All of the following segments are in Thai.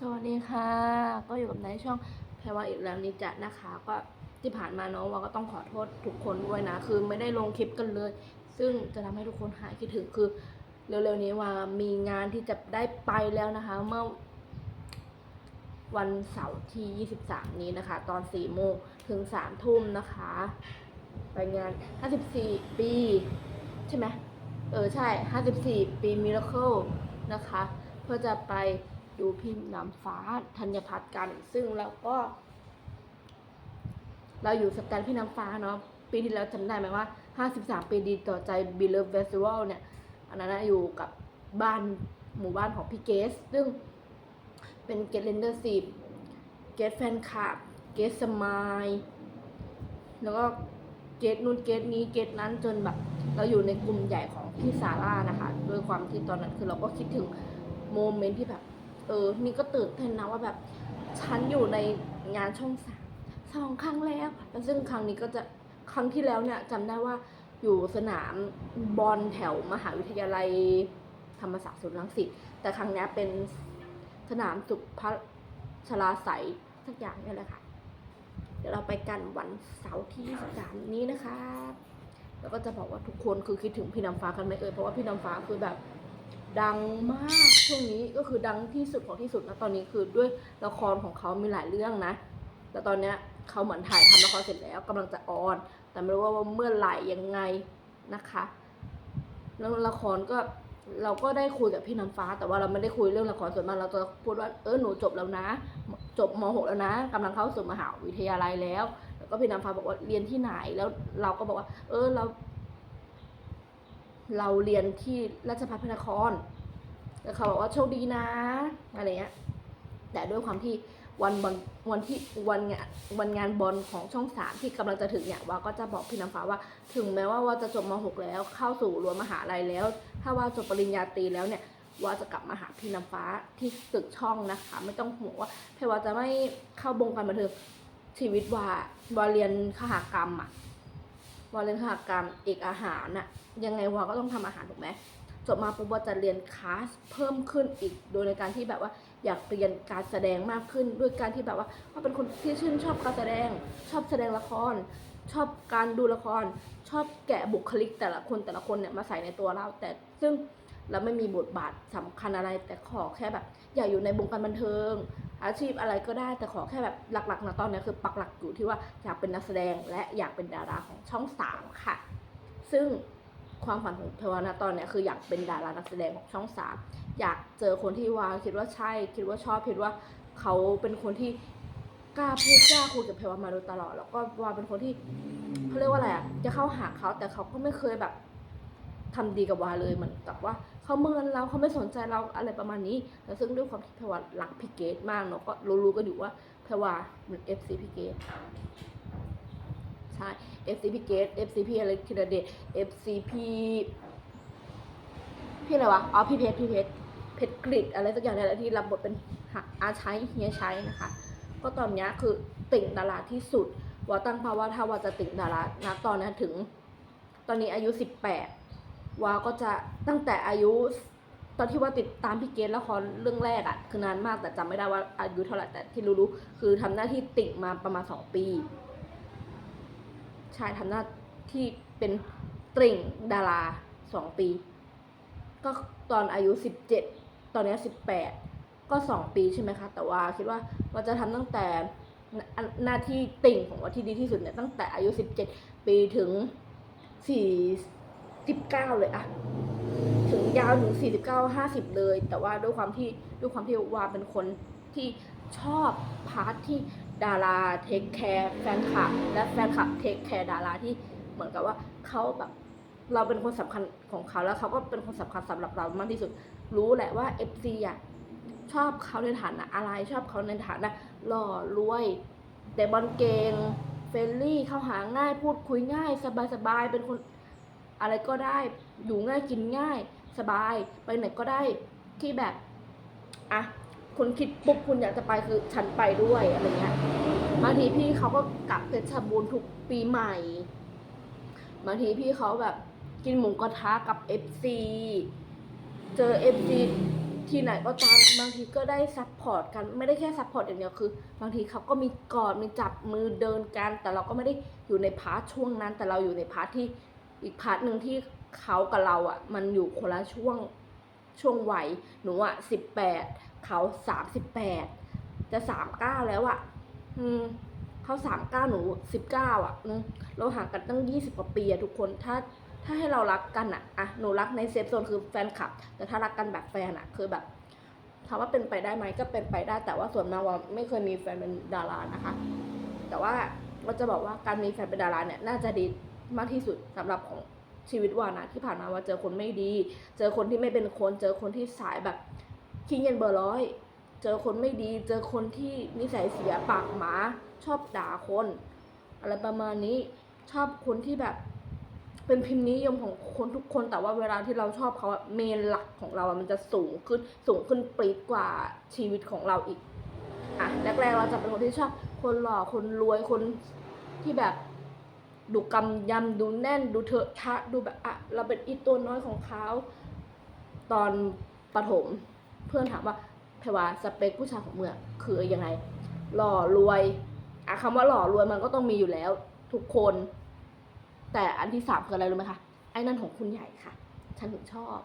สวัสดีค่ะ ก็อยู่กับในช่องแพรวาอีกแล้วนิจะนะคะ ก็ที่ผ่านมาเนาะว่าก็ต้องขอโทษทุกคนด้วยนะ คือไม่ได้ลงคลิปกันเลย ซึ่งจะทำให้ทุกคนหายคิดถึงคือเร็วๆนี้ว่ามีงานที่จะได้ไปแล้วนะคะ เมื่อวันเสาร์ที่ 23 นี้นะคะ ตอน 4 โมงถึง 3 ทุ่มนะคะ ไปงาน 54 ปี ใช่ไหมเออ ใช่ 54 ปีมิราเคิลนะคะ เพื่อจะไป ดูพิมพ์น้ำฟ้าธัญพัฒน์กัน ซึ่งเราก็ เราอยู่สแตนพี่น้ำฟ้าเนาะปีที่แล้วจำได้ไหมว่า 53 ปีดีต่อใจบิลเลอร์เฟสติวัลเนี่ย อันนั้นอยู่กับบ้านหมู่บ้านของพี่เกส ซึ่งเป็นเกตเลนเดอร์สิบเกตแฟนคลับ เกตสมายแล้วก็เกตนู่นเกตนี้เกตนั้นจนแบบ เราอยู่ในกลุ่มใหญ่ของพี่ซาร่านะคะ ด้วยความที่ตอนนั้นคือเราก็คิดถึงโมเมนต์ที่แบบ เออนี่ก็ตื่นเต้นนะว่าแบบฉันอยู่ในงานช่องสามสองครั้งแล้วแล้วซึ่งครั้งนี้ก็จะครั้งที่แล้วเนี่ยจำได้ว่าอยู่สนามบอลแถวมหาวิทยาลัยธรรมศาสตร์ศูนย์รังสิตแต่ครั้งนี้เป็นสนามสุพัชราใสยสักอย่างนี่แหละค่ะ เดี๋ยวเราไปกันวันเสาร์ที่23นี้นะคะ แล้วก็จะบอกว่าทุกคนคือคิดถึงพี่น้ำฟ้ากันไหมเอ่ยเพราะว่าพี่น้ำฟ้าคือแบบ ดังมากช่วงนี้ก็คือดังที่สุดของที่สุดนะตอนนี้คือด้วยละครของเขามีหลายเรื่องนะ แต่ตอนเนี้ยเขาเหมือนถ่ายทำละครเสร็จแล้วกำลังจะออน แต่ไม่รู้ว่าเมื่อไหร่ยังไงนะคะแล้วละครก็เราก็ได้คุยกับพี่น้ำฟ้า แต่ว่าเราไม่ได้คุยเรื่องละครส่วนมากเราจะพูดว่าเออหนูจบแล้วนะ จบม .6 แล้วนะกำลังเข้าสู่มหาวิทยาลัยแล้ว แล้วก็พี่น้ำฟ้าบอกว่าเรียนที่ไหนแล้วเราก็บอกว่า เออเรา เราเรียนที่ราชภัฏพระนครแล้วเขาบอกว่าโชคดีนะอะไรเงี้ยแต่ด้วยความที่วันบอลวันที่วันงานวันงานบอลของช่องสามที่กำลังจะถึงเนี่ยว่าก็จะบอกพี่น้ำฟ้าว่า ถึงแม้ว่าว่าจะจบม .6 แล้วเข้าสู่รั้วมหาลัยแล้ว ถ้าว่าจบปริญญาตรีแล้วเนี่ยว่าจะกลับมาหาพี่น้ำฟ้าที่ตึกช่องนะคะ ไม่ต้องห่วงว่าเพรว่าจะไม่เข้าวงการบันเทิงชีวิตว่าว่าเรียนขหากรรมอะ วาเรียนขหกรรมเอกอาหารอะยังไงวาก็ต้องทำอาหารถูกไหมจบมาปุ๊บวาจะเรียนคลาสเพิ่มขึ้นอีก โดยในการที่แบบว่าอยากเรียนการแสดงมากขึ้นด้วยการที่แบบว่าว่าเป็นคนที่ชื่นชอบการแสดง ชอบแสดงละคร ชอบการดูละคร ชอบแกะบุคลิกแต่ละคนแต่ละคนเนี่ยมาใส่ในตัวเราแต่ซึ่งเราไม่มีบทบาทสำคัญอะไรแต่ขอแค่แบบ อย่าอยู่ในวงการบันเทิง อาชีพอะไรก็ได้แต่ขอแค่แบบหลักๆนะตอนนี้คือปักหลักอยู่ที่ว่าอยากเป็นนักแสดงและอยากเป็นดาราของช่องสามค่ะ ซึ่งความฝันของเทวานะตอนเนี้ยคืออยากเป็นดารานักแสดงของช่องสามอยากเจอคนที่วาคิดว่าใช่ คิดว่าชอบคิดว่าเขาเป็นคนที่กล้าพูดกล้าคุยกับเพรวามาโดยตลอด แล้วก็วาเป็นคนที่เขาเรียกว่าอะไรอะจะเข้าหาเขาแต่เขาก็ไม่เคยแบบทำดีกับวาเลยเหมือนกับว่า เขาเมินเราเขาไม่สนใจเราอะไรประมาณนี้แล้วซึ่งด้วยความที่เพรวารักพี่เกดมากเนาะก็รู้ๆกันอยู่ว่าเพรวาเหมือนเอฟซีพี่เกดใช่ FCP Gate FCP อะไรคิดเดช FCP พี่อะไรวะ อ๋อ พี่เพชร พี่เพชร เพชรกริดอะไรสักอย่างเนี่ยที่รับบทเป็นอาใช้เฮียใช้นะคะ ก็ตอนนี้คือติ่งดาราที่สุดว่าตั้งภาวะถ้าว่าจะติ่งดารานะตอนนี้ถึง ตอนนี้อายุ 18 ว่าก็จะตั้งแต่อายุ ตอนที่ว่าติดตามพี่เกณฑ์ละครเรื่องแรกอะ่ะคือนานมากแต่จำไม่ได้ว่าอายุเท่าไหร่แต่ที่รู้ๆคือทำหน้าที่ติ่งมาประมาณ2ปีชายทำหน้าที่เป็นตริ่งดาราสองปี ก็ตอนอายุสิบเจ็ดตอนนี้สิบแปดก็สองปีใช่ไหมคะ แต่ว่าคิดว่าว่าจะทำตั้งแต่หน้าที่ติ่งของว่าที่ดีที่สุดเนี่ยตั้งแต่อายุสิบเจ็ดปีถึงสี่ สิบเก้าเลยอะถึงยาวถึงสี่สิบเก้าห้าสิบเลย แต่ว่าด้วยความที่ด้วยความที่วาเป็นคนที่ชอบพาร์ทที่ดาราเทคแคร์แฟนคลับและแฟนคลับเทคแคร์ดาราที่เหมือนกับว่าเขาแบบเราเป็นคนสำคัญของเขาแล้วเขาก็เป็นคนสำคัญสำหรับเรามากที่สุด รู้แหละว่า FC อะชอบเขาในฐานะอะไรชอบเขาในฐานะหล่อรวยแต่บอลเก่งเฟรนลี่เข้าหาง่ายพูดคุยง่าย สบายสบายเป็นคน อะไรก็ได้อยู่ง่ายกินง่าย สบายไปไหนก็ได้ที่แบบอะคุณคิดปุ๊บคุณอยากจะไปคือฉันไปด้วยอะไรเงี้ยบางทีพี่เขาก็กลับเพชรบูรณ์ทุกปีใหม่บางทีพี่เขาแบบกินหมูกระทะกับเอฟซีเจอเอฟซีที่ไหนก็ตามบางทีก็ได้ซัพพอร์ตกันไม่ได้แค่ซัพพอร์ตอย่างเดียวคือ บางทีเขาก็มีกอดมีจับมือเดินกัน แต่เราก็ไม่ได้อยู่ในพาร์ทช่วงนั้น แต่เราอยู่ในพาร์ทที่ อีกพาร์ทหนึ่งที่เขากับเราอะ มันอยู่คนละช่วงช่วงวัยหนูอะสิบแปดเขาสามสิบแปดจะสามเก้าแล้วอะ อืมเขาสามเก้าหนูสิบเก้าอะเราห่างกันตั้งยี่สิบกว่าปีอะทุกคนถ้าถ้าให้เรารักกันอะอะหนูรักในเซฟโซนคือแฟนคลับ แต่ถ้ารักกันแบบแฟนอะคือแบบถามว่าเป็นไปได้ไหมก็เป็นไปได้แต่ว่าส่วนมากว่าไม่เคยมีแฟนเป็นดารานะคะ แต่ว่าเราจะบอกว่าการมีแฟนเป็นดาราเนี่ยน่าจะดี มากที่สุดสำหรับของชีวิตวานะที่ผ่านมาว่าเจอคนไม่ดี เจอคนที่ไม่เป็นคน เจอคนที่สายแบบขี้เย็นเบอร์ร้อย เจอคนไม่ดี เจอคนที่นิสัยเสียปากหมา ชอบด่าคน อะไรประมาณนี้ชอบคนที่แบบ เป็นพิมพ์นิยมของคนทุกคนแต่ว่าเวลาที่เราชอบเขาอะเมนหลักของเราอะมันจะสูงขึ้นสูงขึ้นปรีดกว่าชีวิตของเราอีกอะแรกๆเราจะเป็นคนที่ชอบคนหล่อคนรวยคนที่แบบ ดูกำยำดูแน่นดูเถอะทะดูแบบอะเราเป็นอีตัวน้อยของเขาตอนประถมเพื่อนถามว่าแพรวาสเปคผู้ชายของเมืองคือยังไง หล่อรวยอะคำว่าหล่อรวยมันก็ต้องมีอยู่แล้ว ทุกคน แต่อันที่สามคืออะไรรู้ไหมคะไอ้นั่นของคุณใหญ่ค่ะ ฉันถึงชอบ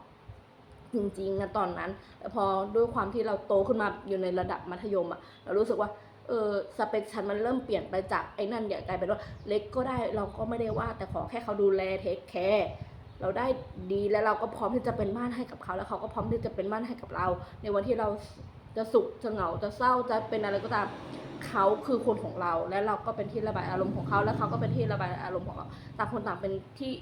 จริงๆนะตอนนั้นแต่พอด้วยความที่เราโตขึ้นมาอยู่ในระดับมัธยมอะเรารู้สึกว่า เออสเปคฉันมันเริ่มเปลี่ยนไปจากไอ้นั่นเนี่ยกลายเป็นว่าเล็กก็ได้เราก็ไม่ได้ว่า แต่ขอแค่เขาดูแลเทคแคร์เราได้ดีแล้วเราก็พร้อมที่จะเป็นบ้านให้กับเขาแล้วเขาก็พร้อมที่จะเป็นบ้านให้กับเรา ในวันที่เราจะสุขจะเหงาจะเศร้าจะเป็นอะไรก็ตามเขาคือคนของเรา และเราก็เป็นที่ระบายอารมณ์ของเขา แล้วเขาก็เป็นที่ระบายอารมณ์ของเราต่างคนต่างเป็นที่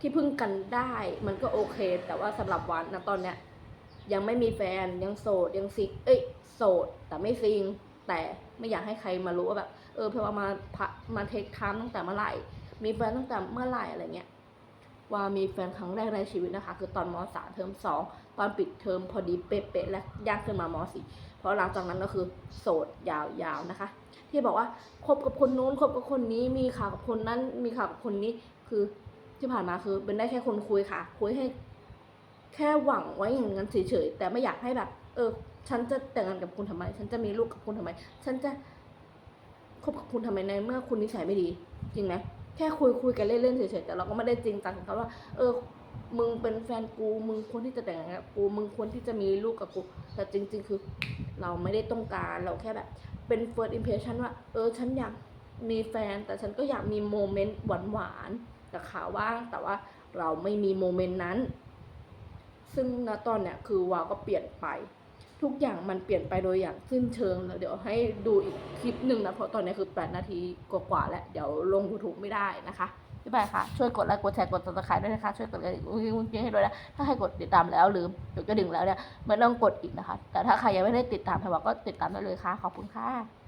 ที่พึ่งกันได้ มันก็โอเค แต่ว่าสำหรับวันนะตอนเนี้ยยังไม่มีแฟนยังโสดยังซิกเอ้ยโสดแต่ไม่ซิง แต่ไม่อยากให้ใครมารู้ว่าแบบ เออเพราะว่ามาพะมาเทคไทม์ตั้งแต่เมื่อไหร่ มีแฟนตั้งแต่เมื่อไหร่อะไรเงี้ยว่ามีแฟนครั้งแรกในชีวิตนะคะ คือตอนมสามเทอมสองตอนปิดเทอมพอดีเป๊ะๆและย่างขึ้นมามสี่เพราะหลังจากนั้นก็คือโสดยาวๆนะคะ ที่บอกว่าคบกับคนนู้นคบกับคนนี้มีข่าวกับคนนั้นมีข่าวกับคนนี้คือที่ผ่านมาคือเป็นได้แค่คนคุยค่ะ คุยให้ แค่หวังไว้อย่างนั้นเฉยๆแต่ไม่อยากให้แบบ เออ ฉันจะแต่งงานกับคุณทำไม ฉันจะมีลูกกับคุณทำไม ฉันจะคบกับคุณทำไมในเมื่อคุณนิสัยไม่ดี จริงไหมแค่คุยคุยกันเล่นๆเฉยๆแต่เราก็ไม่ได้จริงจังกับเขาว่า เออ มึงเป็นแฟนกูมึงควรที่จะแต่งงานกับกูมึงควรที่จะมีลูกกับกู แต่จริง ๆ คือ เราไม่ได้ต้องการเราแค่แบบ เป็น first impression ว่า เออ ฉันอยากมีแฟน แต่ฉันก็อยากมีโมเมนต์หวานๆกับขาว่าง แต่ว่าเราไม่มีโมเมนต์นั้น ซึ่งณตอนเนี้ยคือวาวก็เปลี่ยนไป ทุกอย่างมันเปลี่ยนไปโดยอย่างสิ้นเชิงแล้วเดี๋ยวให้ดูอีกคลิปหนึ่งนะ เพราะตอนนี้คือ 8 นาทีกว่าๆแล้ว เดี๋ยวลง YouTube ไม่ได้นะคะบ๊ายบายค่ะ ช่วยกดไลค์ กดแชร์ กดติดตามด้วยนะคะ ช่วยกดกระดิ่งกุ้งๆให้ด้วยนะ ถ้าใครกดติดตามแล้วหรือกดกระดิ่งแล้วเนี่ยไม่ต้องกดอีกนะคะ แต่ถ้าใครยังไม่ได้ติดตามใครบอกก็ติดตามได้เลยค่ะ ขอบคุณค่ะ